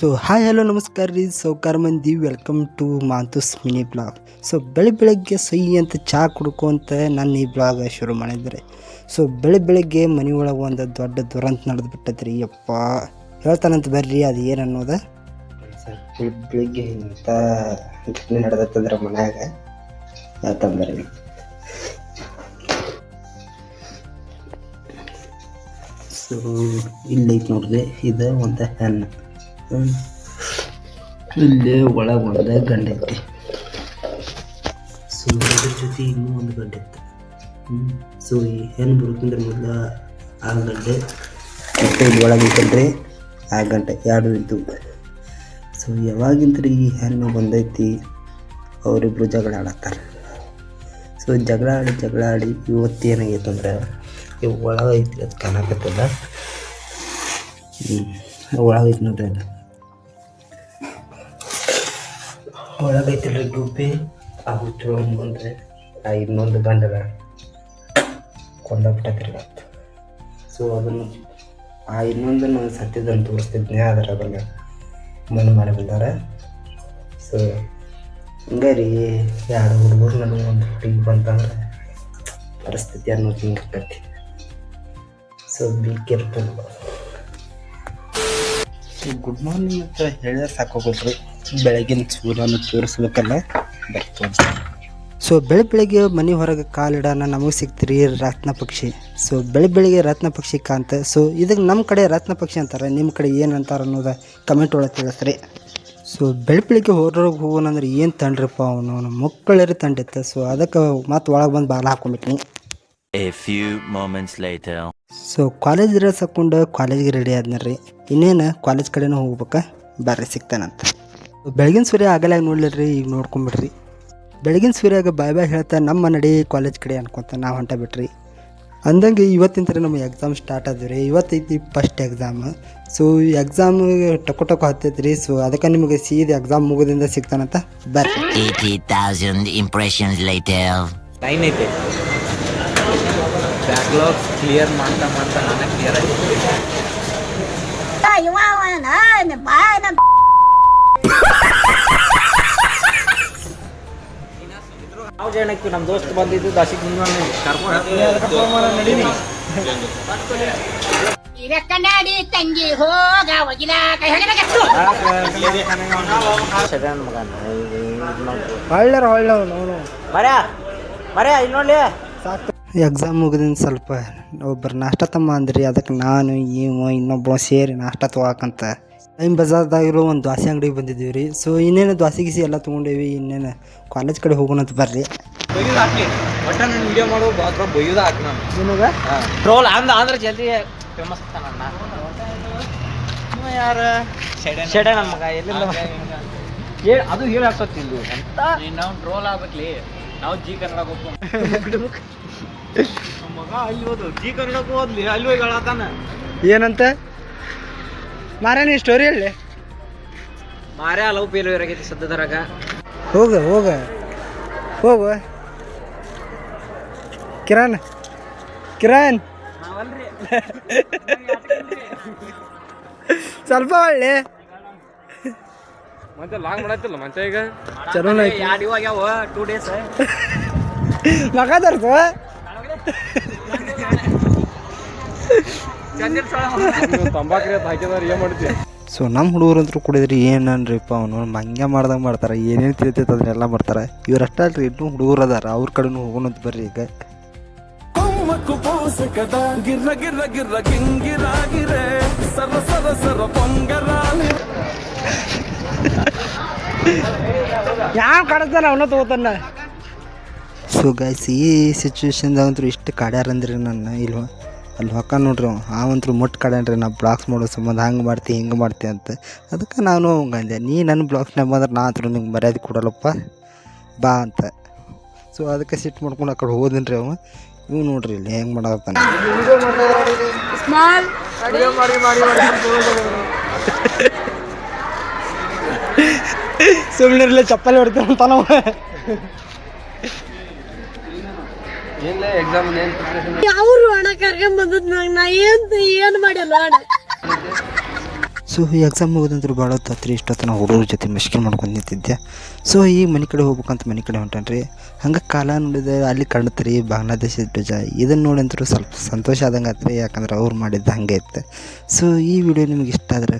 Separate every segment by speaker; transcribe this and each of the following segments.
Speaker 1: So hi hello ನಮಸ್ಕಾರ ರೀ. ಸೌಕಾರ ಮಂದಿ welcome to ಮಾಂತುಸ್ mini blog so ಬೆಳೆ ಬೆಳಗ್ಗೆ ಸೈ ಅಂತ ಚಹಾ ಕುಡ್ಕೊಂತ ನಾನು ಈ ಬ್ಲಾಗ್ ಶುರು ಮಾಡಿದ್ರೆ ಸೊ ಬೆಳೆ ಬೆಳಗ್ಗೆ ಮನೆ ಒಳಗೆ ಒಂದು ದೊಡ್ಡ ದುರಂತ ನಡೆದು ಬಿಟ್ಟೈತ್ರಿ ಯಪ್ಪ ಹೇಳ್ತಾನಂತ ಬರ್ರಿ ಅದು ಏನು ಅನ್ನೋದ? ಬೆಳಿಗ್ಗೆ ಇಂಥ ಘಟನೆ ನಡೆದತ್ತಂದ್ರೆ ಮನ್ಯಾಗ ಹೇಳ್ತಂದ್ರಿ ಸೊ ಇಲ್ಲೈತೆ ನೋಡ್ರಿ ಇದು ಒಂದು ಹೆಣ್ಣು. ಇಲ್ಲಿ ಒಳಗೆ ಒಂದು ಗಂಡ ಐತಿ ಸೊ ಇದ್ರ ಜೊತೆ ಇನ್ನೂ ಒಂದು ಗಂಡ ಇತ್ತು. ಸೊ ಈ ಹೆಣ್ಣು ಬುಡ್ಕೊಂಡ್ರೆ ಮೊದಲ ಆ ಗಂಟೆ. ಮತ್ತು ಇಲ್ಲಿ ಒಳಗೆ ಐತಲ್ರಿ ಆ ಗಂಟೆ, ಎರಡು ಇದ್ದು. ಸೊ ಯಾವಾಗಿಂತ ಈ ಹೆಣ್ಣು ಬಂದೈತಿ? ಅವರಿಬ್ರು ಜಗಳ ಆಡತ್ತಾರ. ಸೊ ಜಗಳ ಆಡಿ ಜಗಳ ಆಡಿ ಇವತ್ತು ಇವು ಒಳಗೆ ಐತಿ ಅದು ಕಾಣಕತ್ತದ ಹ್ಞೂ ಒಳಗೈತಿ ನೋಡ್ರಿ ಅದು. ಒಳಗೈತಿಲ್ರಿ ಗುಬ್ಬಿ ಆ ಹುಚ್ಚು ಅಂದ್ರೆ ಆ ಇನ್ನೊಂದು ಗಂಡದ ಕೊಂಡೋಗ್ಬಿಟ್ಟತ್ರಿ ಅದು ಸೊ ಅದನ್ನು ಆ ಇನ್ನೊಂದನ್ನು ಸತ್ಯದನ್ನು ತೋರಿಸ್ತಿದ್ನೆ ಆದ್ರೆ ಅದನ್ನು ಮನೆ ಮಾಡಿ ಬಂದಾರೆ ಸೊ ಹಂಗೆ ರೀ ಎರಡು ಹುಡುಗರು ನನಗೆ ಒಂದು ಹುಡುಗಿ ಬಂತಂದ್ರೆ ಪರಿಸ್ಥಿತಿ ಅನ್ನೋದು ಹಿಂಗೆ so be careful good morning ಅಂತ ಹೇಳಿದ್ರೆ ಸಾಕೋಗ್ರಿ ಬೆಳಗಿನ ಸೂರ್ಯನ ತೋರಿಸ್ಬೇಕಲ್ಲ ಬರ್ತದೆ ಸೊ ಬೆಳೆ ಬೆಳಗ್ಗೆ ಮನೆ ಹೊರಗೆ ಕಾಲಿಡೋಣ ನಮಗೆ ಸಿಗ್ತೀರಿ ರತ್ನ ಪಕ್ಷಿ. ಸೊ ಬೆಳೆ ಬೆಳಿಗ್ಗೆ ರತ್ನ ಪಕ್ಷಿ ಕಾಂತ ಸೊ ಇದಕ್ಕೆ ನಮ್ಮ ಕಡೆ ರತ್ನ ಪಕ್ಷಿ ಅಂತಾರೆ ನಿಮ್ಮ ಕಡೆ ಏನು ಅಂತಾರೆ ಅನ್ನೋದು ಕಮೆಂಟ್ ಒಳಗೆ ತಿಳಿಸ್ರಿ. ಸೊ ಬೆಳೆ ಬೆಳಿಗ್ಗೆ ಹೊರಗೆ ಹೋಗೋಣಂದ್ರೆ ಏನು ತಂಡ್ರಿಪ್ಪ ಅವನು? ಅವನು ಮಕ್ಕಳರಿ ತಂಡಿತ್ತು ಸೊ ಅದಕ್ಕೆ ಮತ್ತೆ ಒಳಗೆ ಬಂದು ಬಾಲ ಹಾಕೊಂಡ್ಬಿಟ್ನಿ ಸೊ ಕಾಲೇಜ್ ಡ್ರೆಸ್ ಹಾಕ್ಕೊಂಡು ಕಾಲೇಜ್ಗೆ ರೆಡಿ ಆದ್ನರಿ ಇನ್ನೇನು ಕಾಲೇಜ್ ಕಡೆನೂ ಹೋಗ್ಬೇಕಾ? ಬರ್ರಿ ಸಿಗ್ತಾನಂತ ಬೆಳಗಿನ ಸೂರ್ಯ ಆಗಲಾಗ ನೋಡ್ಲಿರಿ ಈಗ ನೋಡ್ಕೊಂಬಿಡ್ರಿ. ಬೆಳಗಿನ ಸೂರ್ಯಾಗ ಬಾಯ್ ಬಾಯ್ ಹೇಳ್ತಾ ನಮ್ಮ ನಡಿ ಕಾಲೇಜ್ ಕಡೆ ಅನ್ಕೊಂತ ನಾವು ಹೊಂಟ ಬಿಟ್ರಿ. ಅಂದಂಗೆ ಇವತ್ತಿನ ನಮ್ಮ ಎಕ್ಸಾಮ್ ಸ್ಟಾರ್ಟ್ ಆದ್ರಿ ರೀ ಇವತ್ತೈತಿ ಫಸ್ಟ್ ಎಕ್ಸಾಮ್ ಸೊ ಎಕ್ಸಾಮ್ ಟೊಕೊ ಟೊಕೊ ಹತ್ತೈತಿ ರೀ ಸೊ ಅದಕ್ಕೆ ನಿಮಗೆ ಸೀದ ಎಕ್ಸಾಮ್ ಮುಗಿದಿಂದ ಸಿಗ್ತಾನಂತ ಬರ್ರಿ.
Speaker 2: 80,000 ಲೈಟ್ later.
Speaker 3: ಟೈಮ್ ಐತೆ. ಬ್ಯಾಕ್ಲಾಗ್ಸ್ ಕ್ಲಿಯರ್ ಮಾಡ್ತಾ ಮಾಡ್ತಾ ನಾನೇ ಕ್ಲಿಯರ್ ಆಗಿ ನಾವು ನಮ್ಮ ದೋಸ್ತ್ ಬಂದಿದ್ದು ನಡೀನಿ
Speaker 4: ಕನ್ನಡಿ ತಂಗಿ ಹೋಗ ಒಗಿಲ ಕೈ ಹೊಡಿಬೇಕತ್ತು
Speaker 3: ಸಡನ್ ಮಗ.
Speaker 1: ಒಳ್ಳೆ ಒಳ್ಳೆ ಅವನು
Speaker 3: ಮರ್ಯ ಮರ್ಯ ಇಲ್ಲಿ ನೋಡ್ಲಿ
Speaker 1: ಸಾಕು. ಎಕ್ಸಾಮ್ ಮುಗಿದಿಂದ ಸ್ವಲ್ಪ ಒಬ್ಬರು ನಾಷ್ಟ ತಮ್ಮ ಅಂದ್ರಿ ಅದಕ್ಕೆ ನಾನು ಇವ ಇನ್ನೊಬ್ಬ ಸೇರಿ ನಾಷ್ಟ ತೊಗೊಳಕಂತ ಟೈಮ್ ಬಜಾರ್ದಾಗಿರೋ ಒಂದು ದ್ವಾಸೆ ಅಂಗಡಿಗೆ ಬಂದಿದ್ದೀವಿ ರೀ ಸೊ ಇನ್ನೇನು ದ್ವಾಸೆ ಗಿಸಿ ಎಲ್ಲ ತೊಗೊಂಡೇವಿ ಇನ್ನೇನು ಕಾಲೇಜ್ ಕಡೆ
Speaker 3: ಹೋಗೋಣ ಅಂತ
Speaker 1: ಬರ್ರಿ.
Speaker 3: ಟ್ರೋಲ್ ಅಂದ ಅಂದ್ರೆ ಜಲ್ದಿ ಫೇಮಸ್ ಯಾರ? ಶೆಡೆ ಮಗ ಎಲ್ಲಿಂದ ಅದು ಹೇಳಿ ಹಾಕ್ಸೋತ್ ನಿಂದು ಎಂತ? ನಾವು ಟ್ರೋಲ್ ಆಗ್ಬೇಕ್ಲಿ. ನಾವು ಜಿ ಕನ್ನಡ ಮಗ ಅಲ್ಲಿ ಹೋದು ಜಿ ಕನ್ನಡಕ್ಕೆ ಹೋದ್ಲಿ ಅಲ್ಲಿ ಹೋಗಿ ಹೇಳತ್ತಾನ
Speaker 1: ಏನಂತ? ಮಾರ ನೀ ಸ್ಟೋರಿ ಹೇಳಿ.
Speaker 3: ಮಾರ್ಯ ಲವ್ ಫೇಲ್ಯೂರ್ ಆಗೈತಿ ಸದ್ಯದರಾಗ.
Speaker 1: ಹೋಗ ಹೋಗ. ಹೋಗು. ಕಿರಣ್ ಕಿರಣ್. ಸ್ವಲ್ಪ ಒಳ್ಳೆ. ಸೊ ನಮ್ಮ ಹುಡುಗರು ಅಂತೂ ಕುಡಿದ್ರಿ ಏನನ್ರಿಪ್ಪ ಅವನು? ಹಂಗೆ ಮಾಡ್ದಂಗೆ ಮಾಡ್ತಾರೆ. ಏನೇನು ತಿಳಿತೈತೆ ಅದನ್ನೆಲ್ಲ ಮಾಡ್ತಾರೆ. ಇವ್ರು ಅಷ್ಟೇ ಅಲ್ರಿ ಇನ್ನೂ ಹುಡುಗರು ಅದಾರ. ಅವ್ರ ಕಡೆನೂ ಹೋಗೋಣಂತ ಬರ್ರಿ ಈಗ.
Speaker 5: ಗಿರ್ರ ಗಿರ್ರ ಗಿರ್ರ ಗಿಂಗಿರಾಗಿರೆ ಸರ ಸರ ಸರ ಪೊಂಗರ
Speaker 1: ಯಾವ ಕಡತಾನ ಅವನ ತಗೋತಾನ ಸೊ ಗೈಸ್ ಈ ಸಿಚುವೇಶನ್ದಾಗ ಅಂತೂ ಇಷ್ಟು ಕಾಡ್ಯಾರಂದ್ರಿ ನನ್ನ. ಇಲ್ವ? ಅಲ್ಲಿ ಹೊಕ್ಕ ನೋಡ್ರಿ ಅವ. ಅವಂತ್ರು ಮುಟ್ಟು ಕಡ್ಯಾನ್ರಿ ನಾ ಬ್ಲಾಕ್ಸ್ ಮಾಡೋ ಸಂಬಂಧ. ಹಂಗೆ ಮಾಡ್ತಿ ಹಿಂಗೆ ಮಾಡ್ತಿ ಅಂತ. ಅದಕ್ಕೆ ನಾನು ಹಂಗೆ ನೀ ನನ್ನ ಬ್ಲಾಗ್ಸ್ನಾಗ ಬಂದ್ರೆ ನಾ ಅಂತ ನಿಂಗೆ ಮರ್ಯಾದೆ ಕೊಡಲ್ಲಪ್ಪ. ಬಾ ಅಂತ. ಸೊ ಅದಕ್ಕೆ ಸಿಟ್ಟು ಮಾಡ್ಕೊಂಡು ಆ ಕಡೆ ಹೋದನ್ರಿ ಅವ. ಇವು ನೋಡ್ರಿ ಇಲ್ಲಿ ಹೆಂಗೆ ಮಾಡತ್ತಾನ ಸುಮ್ಮನೆ ಚಪ್ಪಲಿ ಹೊಡಿತಾನಂತ ನಾವು. ಅವರು ಎಕ್ಸಾಮ್ ಏನು ಪ್ರಿಪ್ರೇಷನ್
Speaker 6: ಅವ್ರು ಹಣ ಕರ್ಕೊಂಡ್ ಬಂದದ್ ನಾ ಏನ್ ಏನ್ ಮಾಡಿಲ್ಲ ಅಣ್ಣ
Speaker 1: ಸೊ ಈ ಎಕ್ಸಾಮ್ ಮುಗಿದಂದ್ರೆ ಭಾಳ ಹೊತ್ತಾತ್ರಿ ಇಷ್ಟೊತ್ತು ನಾವು ಹುಡುಗರ ಜೊತೆ ಮುಷ್ಕಿಲ್ ಮಾಡ್ಕೊಂಡು ನಿಂತಿದ್ದೆ. ಸೊ ಈ ಮನೆ ಕಡೆ ಹೋಗ್ಬೇಕಂತ ಮನೆ ಕಡೆ ಹೊಂಟನ್ರಿ. ಹಂಗೆ ಕಾಲ ನೋಡಿದ್ರೆ ಅಲ್ಲಿ ಕಾಣುತ್ತೆ ರೀ ಬಾಂಗ್ಲಾದೇಶ ಧ್ವಜ ಇದನ್ನು ನೋಡಿ ಅಂತೂ ಸ್ವಲ್ಪ ಸಂತೋಷ ಆದಂಗೆ ಆತ್ರಿ ಯಾಕಂದ್ರೆ ಅವ್ರು ಮಾಡಿದ್ದು ಹಂಗೆ ಇತ್ತು. ಸೊ ಈ ವಿಡಿಯೋ ನಿಮ್ಗೆ ಇಷ್ಟ ಆದ್ರೆ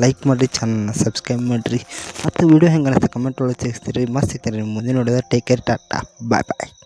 Speaker 1: ಲೈಕ್ ಮಾಡಿರಿ ಚಾನಲ್ನ ಸಬ್ಸ್ಕ್ರೈಬ್ ಮಾಡಿರಿ. ಮತ್ತು ವಿಡಿಯೋ ಹೆಂಗೆ ಅನಿಸ್ತು ಕಮೆಂಟ್ ಒಳಗೆ ತಿಳಿಸ್ತೀರಿ. ಮಸ್ತ್ ಸಿಗ್ತಾರೆ ಮುಂದೆ ನೋಡಿದ್ರೆ. Take care tata. Bye bye